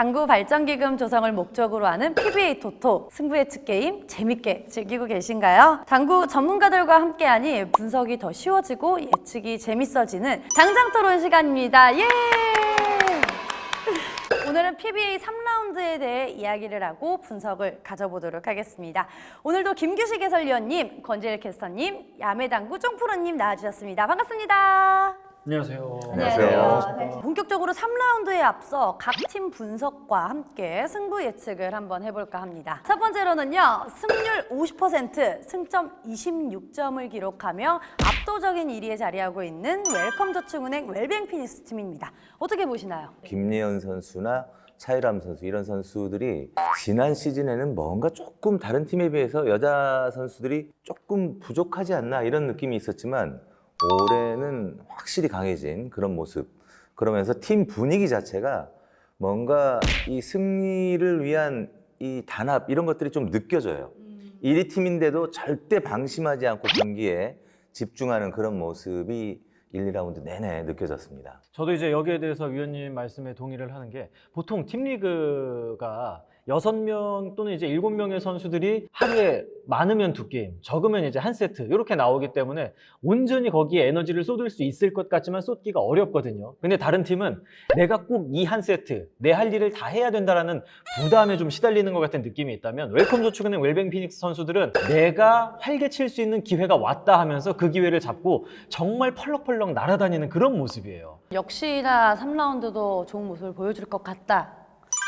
당구 발전기금 조성을 목적으로 하는 PBA 토토 승부 예측 게임 재밌게 즐기고 계신가요? 당구 전문가들과 함께하니 분석이 더 쉬워지고 예측이 재밌어지는 당장 토론 시간입니다. 예! 오늘은 PBA 3라운드에 대해 이야기를 하고 분석을 가져보도록 하겠습니다. 오늘도 김규식 해설위원님, 권재일 캐스터님, 야매당구 쫑프로님 나와주셨습니다. 반갑습니다. 안녕하세요. 안녕하세요. 네. 본격적으로 3라운드에 앞서 각 팀 분석과 함께 승부 예측을 한번 해볼까 합니다. 첫 번째로는요, 승률 50%, 승점 26점을 기록하며 압도적인 1위에 자리하고 있는 웰컴 저축은행 웰뱅 피닉스 팀입니다. 어떻게 보시나요? 김예은 선수나 차이람 선수 이런 선수들이 지난 시즌에는 뭔가 조금 다른 팀에 비해서 여자 선수들이 조금 부족하지 않나 이런 느낌이 있었지만 올해는 확실히 강해진 그런 모습 그러면서 팀 분위기 자체가 뭔가 이 승리를 위한 이 단합 이런 것들이 좀 느껴져요. 1위 팀인데도 절대 방심하지 않고 경기에 집중하는 그런 모습이 1, 2라운드 내내 느껴졌습니다. 저도 이제 여기에 대해서 위원님 말씀에 동의를 하는 게 보통 팀리그가 여섯 명 또는 이제 일곱 명의 선수들이 하루에 많으면 두 게임, 적으면 이제 한 세트 이렇게 나오기 때문에 온전히 거기에 에너지를 쏟을 수 있을 것 같지만 쏟기가 어렵거든요. 근데 다른 팀은 내가 꼭 이 한 세트 내 할 일을 다 해야 된다라는 부담에 좀 시달리는 것 같은 느낌이 있다면 웰컴 저축은행 웰뱅 피닉스 선수들은 내가 활개칠 수 있는 기회가 왔다 하면서 그 기회를 잡고 정말 펄럭펄럭 날아다니는 그런 모습이에요. 역시나 3라운드도 좋은 모습을 보여줄 것 같다.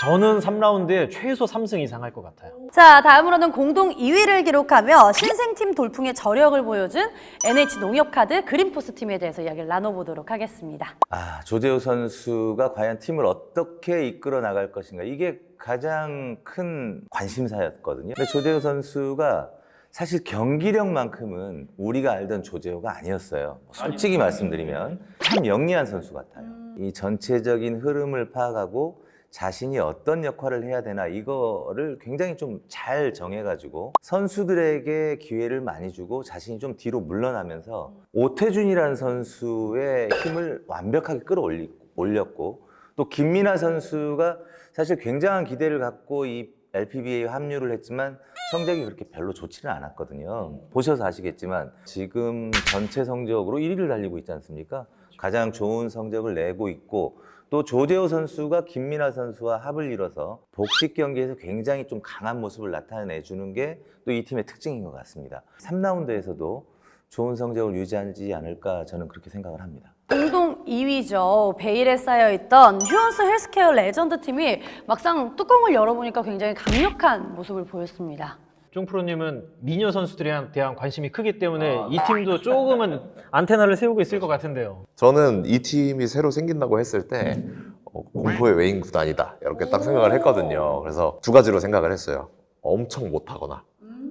저는 3라운드에 최소 3승 이상 할 것 같아요. 자, 다음으로는 공동 2위를 기록하며 신생팀 돌풍의 저력을 보여준 NH 농협카드 그린포스 팀에 대해서 이야기를 나눠보도록 하겠습니다. 아, 조재호 선수가 과연 팀을 어떻게 이끌어 나갈 것인가 이게 가장 큰 관심사였거든요. 근데 조재호 선수가 사실 경기력만큼은 우리가 알던 조재호가 아니었어요. 솔직히 말씀드리면 참 영리한 선수 같아요. 이 전체적인 흐름을 파악하고 자신이 어떤 역할을 해야 되나 이거를 굉장히 좀 잘 정해가지고 선수들에게 기회를 많이 주고 자신이 좀 뒤로 물러나면서 오태준이라는 선수의 힘을 완벽하게 끌어올렸고 또 김민아 선수가 사실 굉장한 기대를 갖고 이 LPBA에 합류를 했지만 성적이 그렇게 별로 좋지는 않았거든요. 보셔서 아시겠지만 지금 전체 성적으로 1위를 달리고 있지 않습니까? 가장 좋은 성적을 내고 있고 또 조재호 선수가 김민아 선수와 합을 이뤄서 복식 경기에서 굉장히 좀 강한 모습을 나타내 주는 게 또 이 팀의 특징인 것 같습니다. 3라운드에서도 좋은 성적을 유지하지 않을까 저는 그렇게 생각을 합니다. 공동 2위죠. 베일에 쌓여있던 휴원스 헬스케어 레전드 팀이 막상 뚜껑을 열어보니까 굉장히 강력한 모습을 보였습니다. 쫑프로님은 미녀 선수들에 대한 관심이 크기 때문에 이 팀도 조금은 안테나를 세우고 있을 것 같은데요. 저는 이 팀이 새로 생긴다고 했을 때 어, 공포의 외인 구단이다 이렇게 딱 생각을 했거든요. 그래서 두 가지로 생각을 했어요. 엄청 못하거나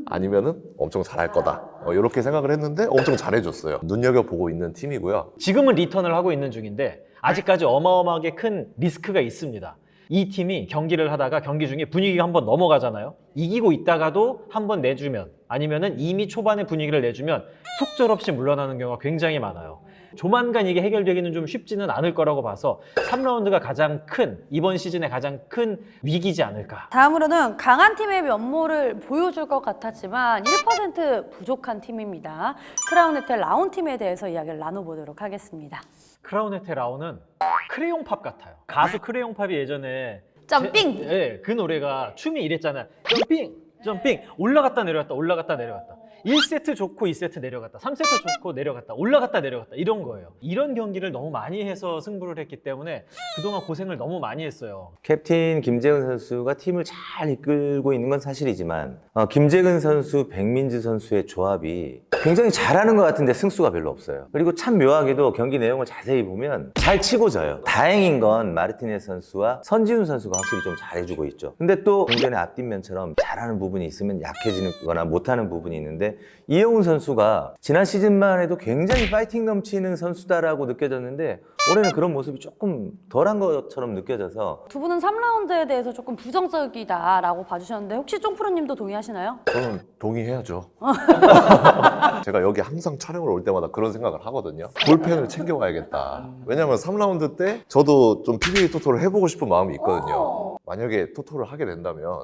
아니면은 엄청 잘할 거다 어, 이렇게 생각을 했는데 엄청 잘해줬어요. 눈여겨 보고 있는 팀이고요. 지금은 리턴을 하고 있는 중인데 아직까지 어마어마하게 큰 리스크가 있습니다. 이 팀이 경기를 하다가 경기 중에 분위기가 한번 넘어가잖아요. 이기고 있다가도 한번 내주면 아니면은 이미 초반에 분위기를 내주면 속절없이 물러나는 경우가 굉장히 많아요. 조만간 이게 해결되기는 좀 쉽지는 않을 거라고 봐서 3라운드가 가장 큰 이번 시즌의 가장 큰 위기지 않을까. 다음으로는 강한 팀의 면모를 보여줄 것 같았지만 1% 부족한 팀입니다. 크라운네텔 라운 팀에 대해서 이야기를 나눠보도록 하겠습니다. 크라운헤테 라운은 크레용 팝 같아요. 가수 크레용 팝이 예전에 점핑! 제- 예, 그 노래가 춤이 이랬잖아요. 점핑, 점핑, 올라갔다 내려갔다, 올라갔다 내려갔다. 1세트 좋고 2세트 내려갔다, 3세트 좋고 내려갔다, 올라갔다 내려갔다 이런 거예요. 이런 경기를 너무 많이 해서 승부를 했기 때문에 그동안 고생을 너무 많이 했어요. 캡틴 김재근 선수가 팀을 잘 이끌고 있는 건 사실이지만 어, 김재근 선수, 백민지 선수의 조합이 굉장히 잘하는 것 같은데 승수가 별로 없어요. 그리고 참 묘하게도 경기 내용을 자세히 보면 잘 치고 져요. 다행인 건 마르티네스 선수와 선지훈 선수가 확실히 좀 잘해주고 있죠. 근데 또 공전의 앞뒷면처럼 잘하는 부분이 있으면 약해지거나 못하는 부분이 있는데 있는데 이영훈 선수가 지난 시즌만 해도 굉장히 파이팅 넘치는 선수다라고 느껴졌는데 올해는 그런 모습이 조금 덜한 것처럼 느껴져서 두 분은 3라운드에 대해서 조금 부정적이다라고 봐주셨는데 혹시 쫑프로님도 동의하시나요? 저는 동의해야죠. 제가 여기 항상 촬영을 올 때마다 그런 생각을 하거든요. 볼펜을 챙겨와야겠다. 왜냐면 3라운드 때 저도 좀 PBA 토토를 해보고 싶은 마음이 있거든요. 만약에 토토를 하게 된다면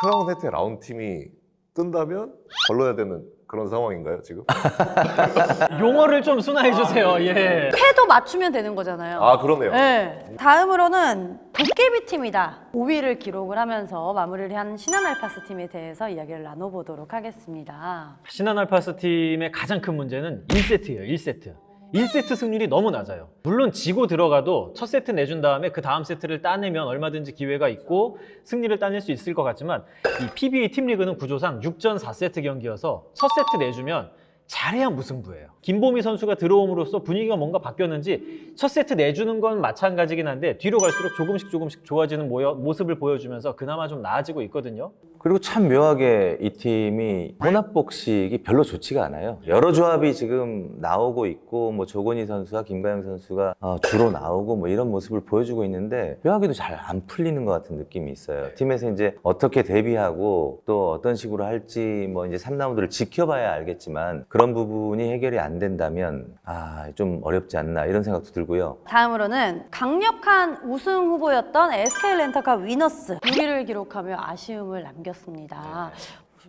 크라운 혜태 라운 팀이 뜬다면 걸러야 되는 그런 상황인가요, 지금? 용어를 좀 순화해 주세요. 예. 해도 맞추면 되는 거잖아요. 아, 그러네요. 네. 다음으로는 도깨비 팀이다. 5위를 기록을 하면서 마무리를 한 신한 알파스 팀에 대해서 이야기를 나눠보도록 하겠습니다. 신한 알파스 팀의 가장 큰 문제는 1세트예요. 1세트. 1세트 승률이 너무 낮아요. 물론 지고 들어가도 첫 세트 내준 다음에 그 다음 세트를 따내면 얼마든지 기회가 있고 승리를 따낼 수 있을 것 같지만 이 PBA 팀리그는 구조상 6전 4세트 경기여서 첫 세트 내주면 잘해야 무승부예요. 김보미 선수가 들어옴으로써 분위기가 뭔가 바뀌었는지 첫 세트 내주는 건 마찬가지긴 한데 뒤로 갈수록 조금씩 조금씩 좋아지는 모여- 모습을 보여주면서 그나마 좀 나아지고 있거든요. 그리고 참 묘하게 이 팀이 혼합복식이 별로 좋지가 않아요. 여러 조합이 지금 나오고 있고 뭐 조건희 선수와 김가영 선수가 어, 주로 나오고 뭐 이런 모습을 보여주고 있는데 묘하게도 잘 안 풀리는 것 같은 느낌이 있어요. 팀에서 이제 어떻게 대비하고 또 어떤 식으로 할지 뭐 이제 3라운드를 지켜봐야 알겠지만 그런 부분이 해결이 안 된다면 아 좀 어렵지 않나 이런 생각도 들고요. 다음으로는 강력한 우승 후보였던 SK 렌터카 위너스 6위를 기록하며 아쉬움을 남겼습니다.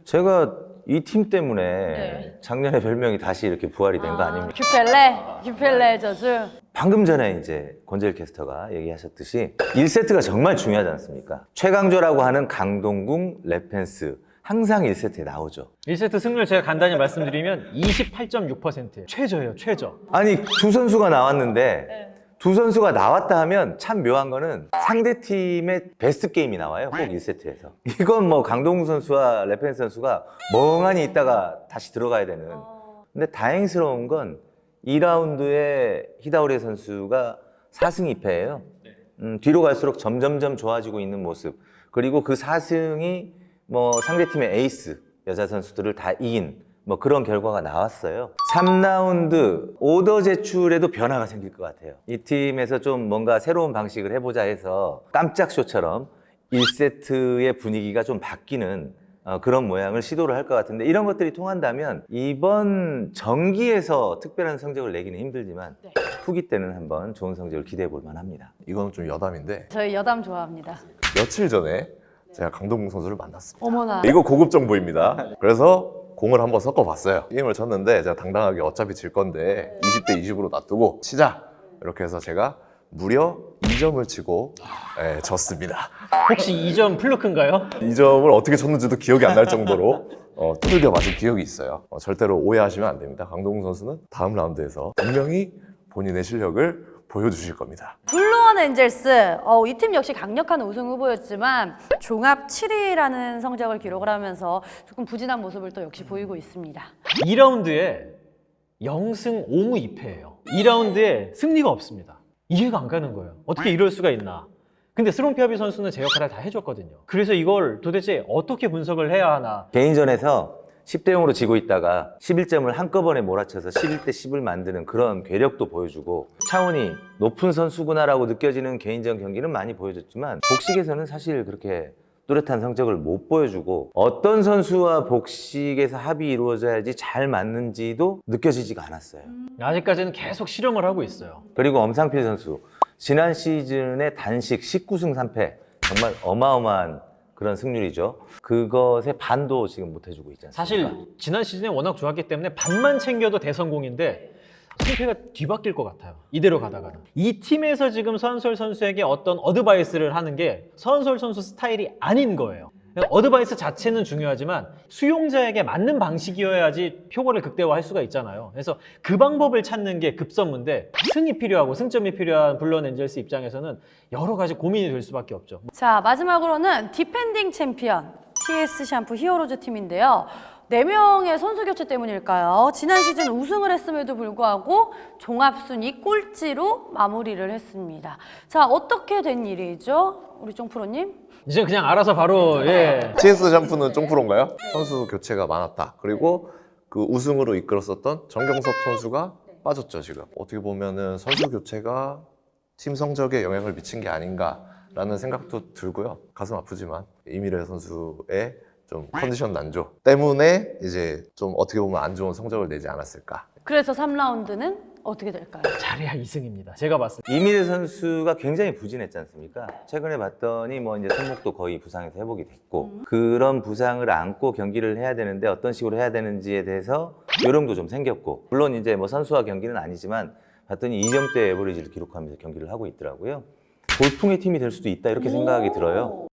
제가 이 팀 때문에 네. 작년에 별명이 다시 이렇게 부활이 된 거 아닙니까? 규펠레, 규펠레 저주. 방금 전에 이제 권재일 캐스터가 얘기하셨듯이 1세트가 정말 중요하지 않습니까? 최강조라고 하는 강동궁, 레펜스 항상 1세트에 나오죠. 1세트 승률 제가 간단히 말씀드리면 28.6%예요. 최저예요, 최저. 아니 두 선수가 나왔는데 두 선수가 나왔다 하면 참 묘한 거는 상대 팀의 베스트 게임이 나와요. 꼭 1세트에서. 이건 뭐 강동궁 선수와 레펜스 선수가 멍하니 있다가 다시 들어가야 되는. 근데 다행스러운 건 2라운드에 히다우리 선수가 4승 2패예요. 음, 뒤로 갈수록 점점점 좋아지고 있는 모습. 그리고 그 4승이 뭐 상대팀의 에이스 여자 선수들을 다 이긴 뭐 그런 결과가 나왔어요. 3라운드 오더 제출에도 변화가 생길 것 같아요. 이 팀에서 좀 뭔가 새로운 방식을 해보자 해서 깜짝 쇼처럼 1세트의 분위기가 좀 바뀌는 어, 그런 모양을 시도를 할 것 같은데 이런 것들이 통한다면 이번 정기에서 특별한 성적을 내기는 힘들지만 네. 후기 때는 한번 좋은 성적을 기대해 볼 만합니다. 이거는 좀 여담인데 저희 여담 좋아합니다. 며칠 전에 제가 강동궁 선수를 만났습니다. 어머나. 이거 고급 정보입니다. 그래서 공을 한번 섞어봤어요. 게임을 쳤는데 제가 당당하게 어차피 질 건데 20대 20으로 놔두고 치자. 이렇게 해서 제가 무려 2점을 치고 예, 졌습니다. 혹시 2점 플루크인가요? 2점을 어떻게 쳤는지도 기억이 안 날 정도로 어, 두들겨 맞은 기억이 있어요. 어, 절대로 오해하시면 안 됩니다. 강동궁 선수는 다음 라운드에서 분명히 본인의 실력을 보여주실 겁니다. 블루원 엔젤스 어, 이 팀 역시 강력한 우승 후보였지만 종합 7위라는 성적을 기록을 하면서 조금 부진한 모습을 또 역시 보이고 있습니다. 2라운드에 0승 5무 2패예요. 2라운드에 승리가 없습니다. 이해가 안 가는 거예요. 어떻게 이럴 수가 있나? 근데 스롱피아비 선수는 제 역할을 다 해줬거든요. 그래서 이걸 도대체 어떻게 분석을 해야 하나? 개인전에서 10대 0으로 지고 있다가 11점을 한꺼번에 몰아쳐서 11대 10을 만드는 그런 괴력도 보여주고 차원이 높은 선수구나라고 느껴지는 개인전 경기는 많이 보여줬지만 복식에서는 사실 그렇게 뚜렷한 성적을 못 보여주고 어떤 선수와 복식에서 합이 이루어져야지 잘 맞는지도 느껴지지가 않았어요. 아직까지는 계속 실험을 하고 있어요. 그리고 엄상필 선수 지난 시즌에 단식 19승 3패 정말 어마어마한 그런 승률이죠. 그것의 반도 지금 못 해주고 않습니까? 사실 지난 시즌에 워낙 좋았기 때문에 반만 챙겨도 대성공인데 승패가 뒤바뀔 것 같아요. 이대로 가다가는. 이 팀에서 지금 서한솔 선수에게 어떤 어드바이스를 하는 게 서한솔 선수 스타일이 아닌 거예요. 어드바이스 자체는 중요하지만 수용자에게 맞는 방식이어야지 효과를 극대화할 수가 있잖아요. 그래서 그 방법을 찾는 게 급선무인데 승이 필요하고 승점이 필요한 블런 엔젤스 입장에서는 여러 가지 고민이 될 수밖에 없죠. 자 마지막으로는 디펜딩 챔피언 TS 샴푸 히어로즈 팀인데요. 네명의 선수 교체 때문일까요? 지난 시즌 우승을 했음에도 불구하고 종합순위 꼴찌로 마무리를 했습니다. 자 어떻게 된 일이죠? 우리 쫑프로님? 이제 그냥 알아서 바로 예. TS 샴푸는 쫑프로인가요? 선수 교체가 많았다. 그리고 그 우승으로 이끌었었던 정경섭 선수가 빠졌죠 지금 어떻게 보면은 선수 교체가 팀 성적에 영향을 미친 게 아닌가라는 생각도 들고요 가슴 아프지만 이미래 선수의 좀 컨디션 난조 때문에 이제 좀 어떻게 보면 안 좋은 성적을 내지 않았을까 그래서 3라운드는 어떻게 될까요? 잘해야 2승입니다. 제가 봤을 때. 이민혜 선수가 굉장히 부진했지 않습니까? 최근에 봤더니 뭐 이제 손목도 거의 부상에서 회복이 됐고 그런 부상을 안고 경기를 해야 되는데 어떤 식으로 해야 되는지에 대해서 요령도 좀 생겼고 물론 이제 뭐 선수와 경기는 아니지만 봤더니 2점대 에버리지를 기록하면서 경기를 하고 있더라고요. 돌풍의 팀이 될 수도 있다 이렇게 생각이 들어요.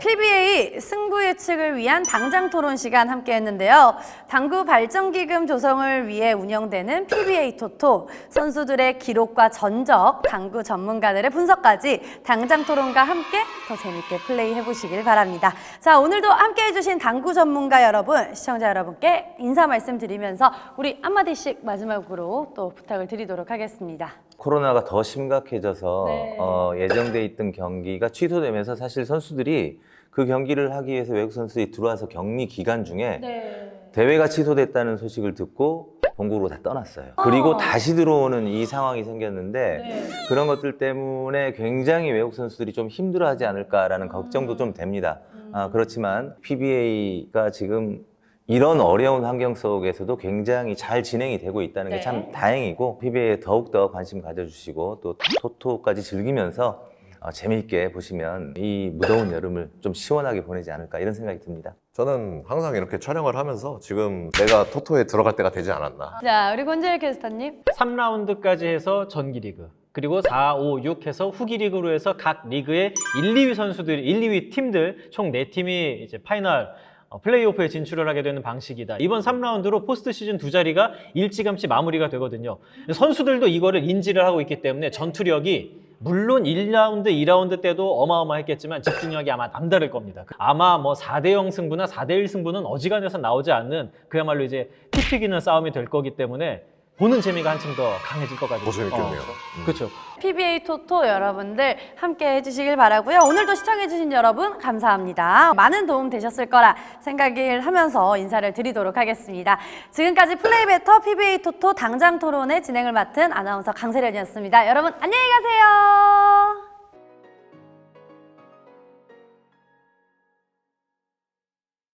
PBA 승부 예측을 위한 당장 토론 시간 함께 했는데요. 당구 발전기금 조성을 위해 운영되는 PBA 토토, 선수들의 기록과 전적, 당구 전문가들의 분석까지 당장 토론과 함께 더 재밌게 플레이 해 보시길 바랍니다. 자, 오늘도 함께 해주신 당구 전문가 여러분, 시청자 여러분께 인사 말씀드리면서 우리 한마디씩 마지막으로 또 부탁을 드리도록 하겠습니다. 코로나가 더 심각해져서 네. 어, 예정돼 있던 경기가 취소되면서 사실 선수들이 그 경기를 하기 위해서 외국 선수들이 들어와서 격리 기간 중에 네. 대회가 취소됐다는 소식을 듣고 본국으로 다 떠났어요. 그리고 어. 다시 들어오는 이 상황이 생겼는데 그런 것들 때문에 굉장히 외국 선수들이 좀 힘들어하지 않을까라는 걱정도 좀 됩니다. 아, 그렇지만 PBA가 지금 이런 어려운 환경 속에서도 굉장히 잘 진행이 되고 있다는 게참 네. 다행이고 PBA에 더욱더 관심 가져주시고 또 토토까지 즐기면서 어, 재미있게 보시면 이 무더운 여름을 좀 시원하게 보내지 않을까 이런 생각이 듭니다. 저는 항상 이렇게 촬영을 하면서 지금 내가 토토에 들어갈 때가 되지 않았나 자, 우리 권재일 캐스터님. 3라운드까지 해서 전기 리그 그리고 4, 5, 6 해서 후기 리그로 해서 각 리그의 1, 2위 선수들, 1, 2위 팀들 총 4팀이 이제 파이널 어, 플레이오프에 진출을 하게 되는 방식이다. 이번 3라운드로 포스트 시즌 두 자리가 일찌감치 마무리가 되거든요. 선수들도 이거를 인지를 하고 있기 때문에 전투력이 물론 1라운드, 2라운드 때도 어마어마했겠지만 집중력이 아마 남다를 겁니다. 아마 뭐 4대0 승부나 4대1 승부는 어지간해서 나오지 않는 그야말로 이제 피 튀기는 싸움이 될 거기 때문에 보는 재미가 한층 더 강해질 것 같아요. 더 재밌겠네요. 음. 그렇죠. PBA 토토 여러분들 함께 해주시길 바라고요. 오늘도 시청해주신 여러분 감사합니다. 많은 도움 되셨을 거라 생각을 하면서 인사를 드리도록 하겠습니다. 지금까지 플레이베터 PBA 토토 당장 토론의 진행을 맡은 아나운서 강세련이었습니다. 여러분 안녕히 가세요.